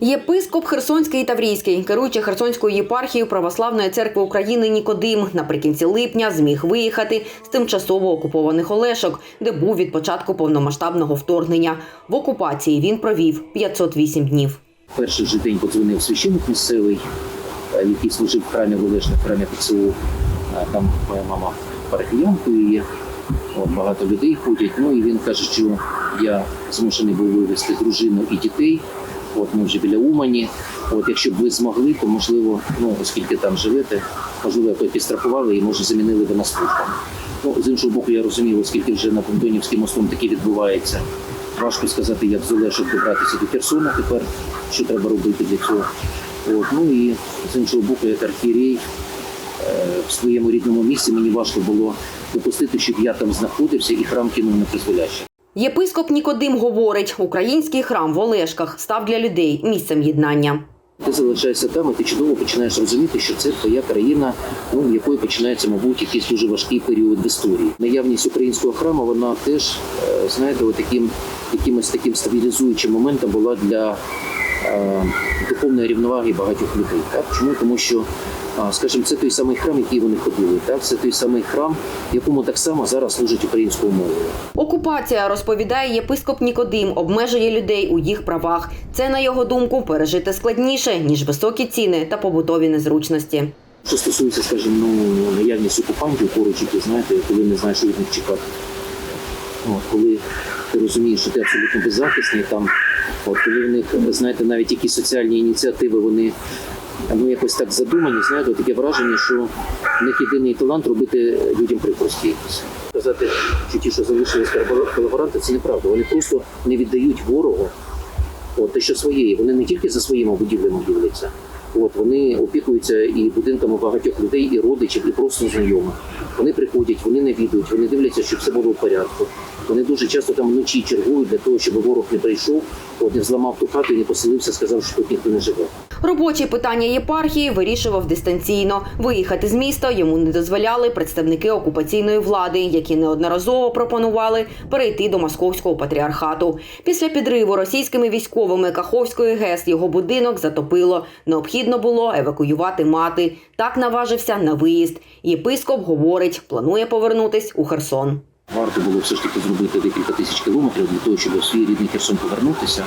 Єпископ Херсонський і Таврійський, керуючий Херсонською єпархією Православної церкви України Нікодим, наприкінці липня зміг виїхати з тимчасово окупованих Олешок, де був від початку повномасштабного вторгнення. В окупації він провів 508 днів. Перший же день подзвонив священник місцевий, е, який служив в храмі в Олешне, в храмі ПЦУ. Е, Там моя мама парафіянкою є. Багато людей ходять. Ну і він каже, що я змушений був вивезти дружину і дітей. От ми вже біля Умані. От якщо б ви змогли, то можливо, ну оскільки там живете, можливо, якось підстрахували і може замінили би на службу. Ну з іншого боку, я розумію, оскільки вже на Понтонівським мостом таке відбувається. Важко сказати, як з Олешок добратися до Херсона тепер, що треба робити для цього. От, ну і з іншого боку, як архієрей, е, в своєму рідному місці мені важко було допустити, щоб я там знаходився і храм кинув на призволяще. Єпископ Нікодим говорить, український храм в Олешках став для людей місцем єднання. Ти залишаєшся там, і ти чудово починаєш розуміти, що це твоя країна, ну в якої починається, мабуть, якийсь дуже важкий період в історії. Наявність українського храму, вона теж, е, знаєте, от таким якимось таким стабілізуючим моментом була для духовної рівноваги багатьох людей. Так чому? Тому що, скажімо, це той самий храм, який вони ходили. Так, це той самий храм, якому так само зараз служить українською мовою. Окупація, розповідає єпископ Нікодим, обмежує людей у їх правах. Це, на його думку, пережити складніше, ніж високі ціни та побутові незручності. Що стосується, скажімо, ну, наявність окупантів поруч, які знаєте, коли не знаєш, що від них чекати. Коли ти розумієш, що ти абсолютно беззахисний, там, от, коли в них, знаєте, навіть якісь соціальні ініціативи, вони ну, якось так задумані, знаєте, таке враження, що в них єдиний талант робити людям прикрості якісь. Казати, що ті, що залишились колаборанти, це неправда. Вони просто не віддають ворогу От те, що своєї, вони не тільки за своїми будівлями дивляться. От вони опікуються і будинками багатьох людей, і родичів, і просто знайомих. Вони приходять, вони не відають, вони дивляться, щоб все було в порядку. Вони дуже часто там вночі чергують для того, щоб ворог не прийшов, от не зламав ту хату і не поселився, сказав, що тут ніхто не живе. Робочі питання єпархії вирішував дистанційно. Виїхати з міста йому не дозволяли представники окупаційної влади, які неодноразово пропонували перейти до московського патріархату. Після підриву російськими військовими Каховської ГЕС його будинок затопило. Необхідно було евакуювати мати. Так наважився на виїзд. Єпископ говорить, планує повернутись у Херсон. Варто було все ж таки зробити декілька тисяч кілометрів для того, щоб у свій рідний Херсон повернутися,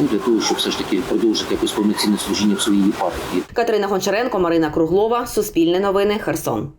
ну для того, щоб все ж таки продовжити якось повноцінне служіння в своїй єпархії. Катерина Гончаренко, Марина Круглова, Суспільне новини, Херсон.